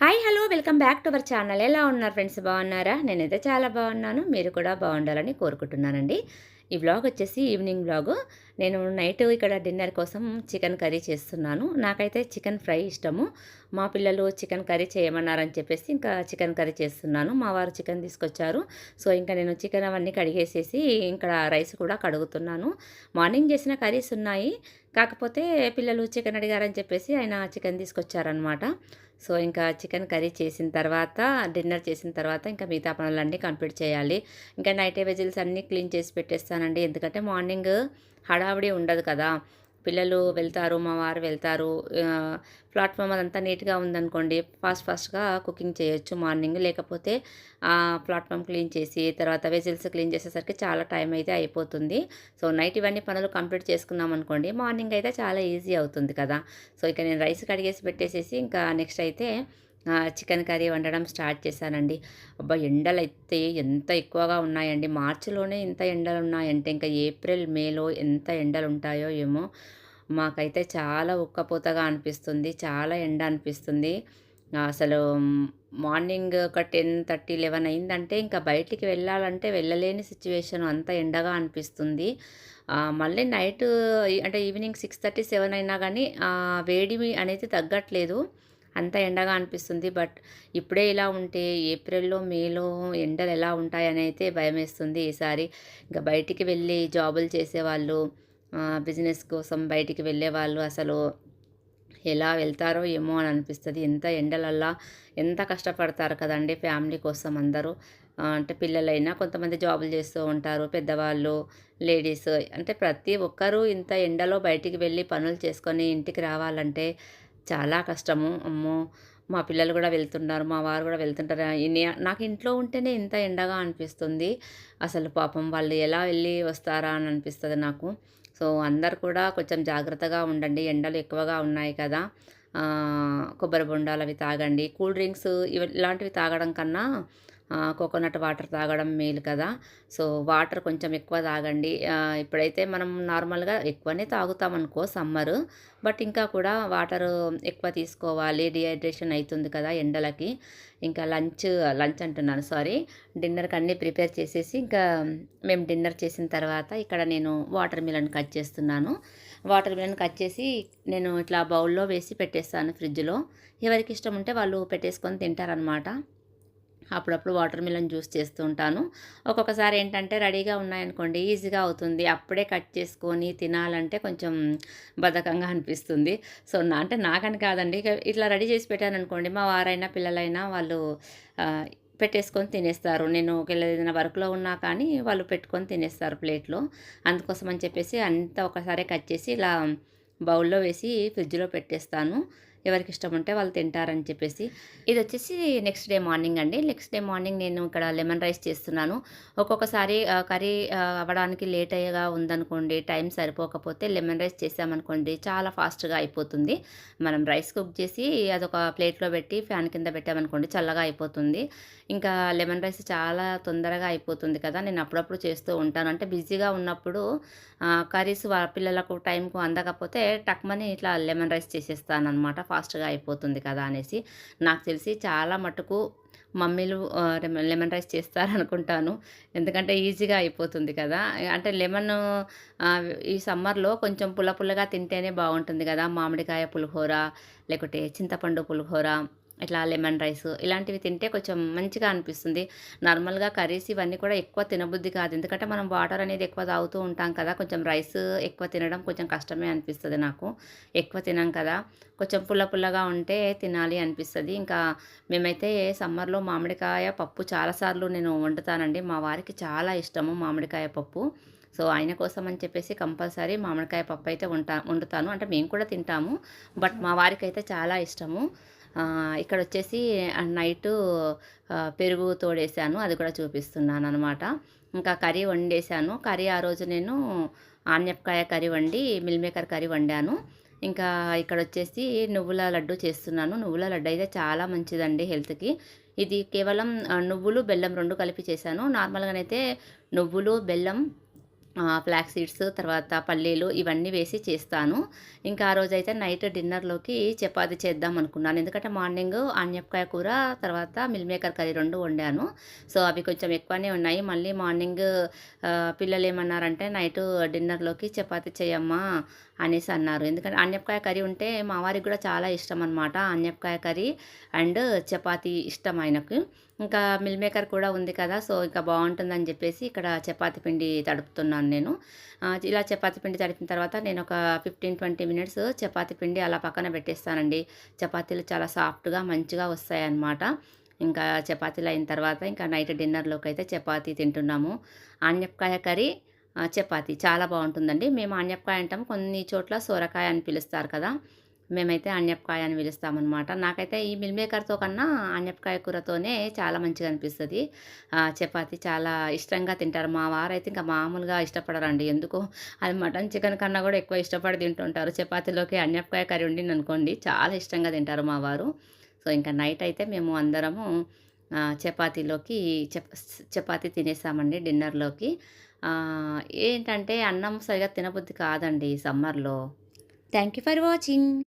Hi hello welcome back to our channel ఎలా ఉన్నారు friends బాగున్నారా? నేనైతే చాలా బాగున్నాను. మీరు కూడా బాగుండాలని కోరుకుంటున్నానండి. ఈ వ్లాగ్ వచ్చేసి ఈవినింగ్ బ్లాగు నేను నైట్ ఇక్కడ డిన్నర్ కోసం చికెన్ కర్రీ చేస్తున్నాను. నాకైతే చికెన్ ఫ్రై ఇష్టము. మా పిల్లలు చికెన్ కర్రీ చేయమన్నారని చెప్పేసి ఇంకా చికెన్ కర్రీ చేస్తున్నాను. మా వారు చికెన్ తీసుకొచ్చారు. సో ఇంకా నేను చికెన్ అవన్నీ కడిగేసేసి ఇక్కడ రైస్ కూడా కడుగుతున్నాను. మార్నింగ్ చేసిన కర్రీస్ ఉన్నాయి. కాకపోతే పిల్లలు చికెన్ అడిగారని చెప్పేసి ఆయన చికెన్ తీసుకొచ్చారనమాట సో ఇంకా చికెన్ కర్రీ చేసిన తర్వాత డిన్నర్ చేసిన తర్వాత ఇంకా మిగతా పనులన్నీ కంప్లీట్ చేయాలి. ఇంకా నైట్ వెజిల్స్ అన్నీ క్లీన్ చేసి పెట్టేస్తానండి. ఎందుకంటే మార్నింగ్ హడావిడి ఉండదు కదా. పిల్లలు వెళ్తారు మా వారు వెళ్తారు. ప్లాట్ఫామ్ అదంతా నీట్గా ఉందనుకోండి ఫాస్ట్ ఫాస్ట్గా కుకింగ్ చేయొచ్చు మార్నింగ్. లేకపోతే ప్లాట్ఫామ్ క్లీన్ చేసి తర్వాత వెజిల్స్ క్లీన్ చేసేసరికి చాలా టైం అయితే అయిపోతుంది. సో నైట్ ఇవన్నీ పనులు కంప్లీట్ చేసుకున్నాం అనుకోండి మార్నింగ్ అయితే చాలా ఈజీ అవుతుంది కదా. సో ఇక నేను రైస్ కడిగేసి పెట్టేసేసి ఇంకా నెక్స్ట్ అయితే చికెన్ కర్రీ వండడం స్టార్ట్ చేశానండి. అబ్బా ఎండలు అయితే ఎంత ఎక్కువగా ఉన్నాయండి. మార్చిలోనే ఇంత ఎండలు ఉన్నాయంటే ఇంకా ఏప్రిల్ మేలో ఎంత ఎండలు ఉంటాయో ఏమో మాకైతే చాలా ఉక్కపోతగా అనిపిస్తుంది. చాలా ఎండ అనిపిస్తుంది. అసలు మార్నింగ్ ఒక టెన్ థర్టీ లెవెన్ అయిందంటే ఇంకా బయటికి వెళ్ళాలంటే వెళ్ళలేని సిచ్యువేషన్. అంత ఎండగా అనిపిస్తుంది. మళ్ళీ నైట్ అంటే ఈవినింగ్ సిక్స్ థర్టీ సెవెన్ అయినా కానీ వేడి అనేది తగ్గట్లేదు. అంత ఎండగా అనిపిస్తుంది. బట్ ఇప్పుడే ఇలా ఉంటే ఏప్రిల్లో మేలో ఎండలు ఎలా ఉంటాయని అయితే భయం వేస్తుంది ఈసారి. ఇంకా బయటికి వెళ్ళి జాబులు చేసేవాళ్ళు బిజినెస్ కోసం బయటికి వెళ్ళే వాళ్ళు అసలు ఎలా వెళ్తారో ఏమో అని అనిపిస్తుంది. ఎంత ఎండలల్లా ఎంత కష్టపడతారు కదండి ఫ్యామిలీ కోసం అందరూ. అంటే పిల్లలైనా కొంతమంది జాబులు చేస్తూ ఉంటారు పెద్దవాళ్ళు లేడీస్. అంటే ప్రతి ఒక్కరూ ఇంత ఎండలో బయటికి వెళ్ళి పనులు చేసుకొని ఇంటికి రావాలంటే చాలా కష్టము. అమ్మో! మా పిల్లలు కూడా వెళ్తున్నారు మా వారు కూడా వెళ్తుంటారు. నాకు ఇంట్లో ఉంటేనే ఇంత ఎండగా అనిపిస్తుంది. అసలు పాపం వాళ్ళు ఎలా వెళ్ళి వస్తారా అని అనిపిస్తుంది నాకు. సో అందరు కూడా కొంచెం జాగ్రత్తగా ఉండండి. ఎండలు ఎక్కువగా ఉన్నాయి కదా. కొబ్బరి బొండాలు అవి తాగండి. కూల్ డ్రింక్స్ ఇవి ఇలాంటివి తాగడం కన్నా కోకోనట్ వాటర్ తాగడం మేలు కదా. సో వాటర్ కొంచెం ఎక్కువ తాగండి. ఇప్పుడైతే మనం నార్మల్గా ఎక్కువనే తాగుతాం అనుకో సమ్మర్. బట్ ఇంకా కూడా వాటర్ ఎక్కువ తీసుకోవాలి. డిహైడ్రేషన్ అవుతుంది కదా ఎండలకి. ఇంకా లంచ్ లంచ్ అంటున్నాను సారీ. డిన్నర్కి అన్నీ ప్రిపేర్ చేసేసి ఇంకా మేము డిన్నర్ చేసిన తర్వాత ఇక్కడ నేను వాటర్ మిలన్ కట్ చేస్తున్నాను. వాటర్ మిలన్ కట్ చేసి నేను ఇట్లా బౌల్లో వేసి పెట్టేస్తాను ఫ్రిడ్జ్లో. ఎవరికి ఇష్టం ఉంటే వాళ్ళు పెట్టేసుకొని తింటారనమాట అప్పుడప్పుడు వాటర్ మిలన్ జ్యూస్ చేస్తూ ఉంటాను. ఒక్కొక్కసారి ఏంటంటే రెడీగా ఉన్నాయనుకోండి ఈజీగా అవుతుంది. అప్పుడే కట్ చేసుకొని తినాలంటే కొంచెం బద్ధకంగా అనిపిస్తుంది. సో నా అంటే నాకని కాదండి. ఇట్లా రెడీ చేసి పెట్టాను అనుకోండి మా వారైనా పిల్లలైనా వాళ్ళు పెట్టేసుకొని తినేస్తారు. నేను ఏదైనా వర్క్లో ఉన్నా కానీ వాళ్ళు పెట్టుకొని తినేస్తారు ప్లేట్లో. అందుకోసం అని చెప్పేసి అంతా ఒకసారి కట్ చేసి ఇలా బౌల్లో వేసి ఫ్రిడ్జ్లో పెట్టేస్తాను. ఎవరికి ఇష్టం ఉంటే వాళ్ళు తింటారని చెప్పేసి. ఇది వచ్చేసి నెక్స్ట్ డే మార్నింగ్ అండి. నెక్స్ట్ డే మార్నింగ్ నేను ఇక్కడ లెమన్ రైస్ చేస్తున్నాను. ఒక్కొక్కసారి కర్రీ అవ్వడానికి లేట్ అయ్యేగా ఉందనుకోండి టైం సరిపోకపోతే లెమన్ రైస్ చేసామనుకోండి చాలా ఫాస్ట్గా అయిపోతుంది. మనం రైస్ కుక్ చేసి అదొక ప్లేట్లో పెట్టి ఫ్యాన్ కింద పెట్టామనుకోండి చల్లగా అయిపోతుంది. ఇంకా లెమన్ రైస్ చాలా తొందరగా అయిపోతుంది కదా నేను అప్పుడప్పుడు చేస్తూ ఉంటాను. అంటే బిజీగా ఉన్నప్పుడు కర్రీస్ పిల్లలకు టైంకు అందకపోతే టక్మని ఇట్లా లెమన్ రైస్ చేసేస్తాను అనమాట ఫాస్ట్గా అయిపోతుంది కదా అనేసి నాకు తెలిసి చాలా మటుకు మమ్మీలు లెమన్ రైస్ చేస్తారనుకుంటాను. ఎందుకంటే ఈజీగా అయిపోతుంది కదా. అంటే లెమన్ ఈ సమ్మర్లో కొంచెం పుల్ల పుల్లగా తింటేనే బాగుంటుంది కదా. మామిడికాయ పులిహోర లేకుంటే చింతపండు పులిహోర ఇట్లా లెమన్ రైస్ ఇలాంటివి తింటే కొంచెం మంచిగా అనిపిస్తుంది. నార్మల్గా కర్రీస్ ఇవన్నీ కూడా ఎక్కువ తినబుద్ధి కాదు. ఎందుకంటే మనం వాటర్ అనేది ఎక్కువ తాగుతూ ఉంటాం కదా కొంచెం రైస్ ఎక్కువ తినడం కొంచెం కష్టమే అనిపిస్తుంది నాకు. ఎక్కువ తినాం కదా. కొంచెం పుల్ల పుల్లగా ఉంటే తినాలి అనిపిస్తుంది. ఇంకా మేమైతే సమ్మర్లో మామిడికాయ పప్పు చాలాసార్లు నేను వండుతానండి. మా వారికి చాలా ఇష్టము మామిడికాయ పప్పు. సో ఆయన కోసం అని చెప్పేసి కంపల్సరీ మామిడికాయ పప్పు అయితే వంట వండుతాను. అంటే మేము కూడా తింటాము. బట్ మా వారికి అయితే చాలా ఇష్టము. ఇక్కడ వచ్చేసి నైట్ పెరుగు తోడేసాను అది కూడా చూపిస్తున్నాను అనమాట ఇంకా కర్రీ వండేసాను కర్రీ ఆ రోజు నేను ఆన్యపకాయ కర్రీ వండి మిల్ మేకర్ కర్రీ వండాను. ఇంకా ఇక్కడ వచ్చేసి నువ్వుల లడ్డు చేస్తున్నాను. నువ్వుల లడ్డు అయితే చాలా మంచిదండి హెల్త్కి. ఇది కేవలం నువ్వులు బెల్లం రెండు కలిపి చేశాను. నార్మల్గానైతే నువ్వులు బెల్లం ఫ్లాక్ ఫ్లాక్స్ సీడ్స్ తర్వాత పల్లీలు ఇవన్నీ వేసి చేస్తాను. ఇంకా ఆ రోజైతే నైట్ డిన్నర్‌లోకి చపాతి చేద్దాం అనుకున్నాను. ఎందుకంటే మార్నింగ్ ఆన్యపకాయ కూర, తర్వాత మిల్ మేకర్ కర్రీ రెండు వండాను. సో, అవి కొంచెం ఎక్కువనే ఉన్నాయి. మళ్ళీ మార్నింగ్ పిల్లలు ఏమన్నారంటే నైట్ డిన్నర్‌లోకి చపాతి చేయమ్మా అనేసి అన్నారు. ఎందుకంటే ఆన్యపకాయ కర్రీ ఉంటే మా వారికి కూడా చాలా ఇష్టం అనమాట ఆన్యపకాయ కర్రీ అండ్ చపాతీ ఇష్టం ఆయనకు. ఇంకా మిల్ మేకర్ కూడా ఉంది కదా! సో, ఇంకా బాగుంటుందని చెప్పేసి ఇక్కడ చపాతి పిండి తడుపుతున్నాను నేను. ఇలా చపాతీ పిండి తడిపిన తర్వాత నేను ఒక ఫిఫ్టీన్ ట్వంటీ మినిట్స్ చపాతీ పిండి అలా పక్కన పెట్టేస్తానండి. చపాతీలు చాలా సాఫ్ట్‌గా మంచిగా వస్తాయన్నమాట. ఇంకా చపాతీలు అయిన తర్వాత ఇంకా నైట్ డిన్నర్లోకి అయితే చపాతీ తింటున్నాము. ఆన్యపకాయ కర్రీ, చపాతీ చాలా బాగుంటుందండి మేము ఆన్యపకాయ అంటాము కొన్ని చోట్ల సొరకాయ అని పిలుస్తారు కదా! మేమైతే ఆనపకాయ అని పిలుస్తామనమాట. నాకైతే ఈ మిల్ మేకర్‌తో కన్నా ఆనపకాయ కూరతోనే చాలా మంచిగా అనిపిస్తుంది చపాతి చాలా ఇష్టంగా తింటారు. మా వారైతే ఇంకా మామూలుగా ఇష్టపడరండి. ఎందుకో అది మటన్, చికెన్ కన్నా కూడా ఎక్కువ ఇష్టపడి తింటుంటారు. చపాతీలోకి ఆనపకాయ కర్రీ వండిందనుకోండి చాలా ఇష్టంగా తింటారు మా వారు. సో, ఇంకా నైట్ అయితే మేము అందరము చపాతీలోకి చప్ చపాతీ తినేసామండి డిన్నర్‌లోకి. ఏంటంటే అన్నం సరిగా తినబుద్ధి కాదండి సమ్మర్‌లో. Thank you for watching.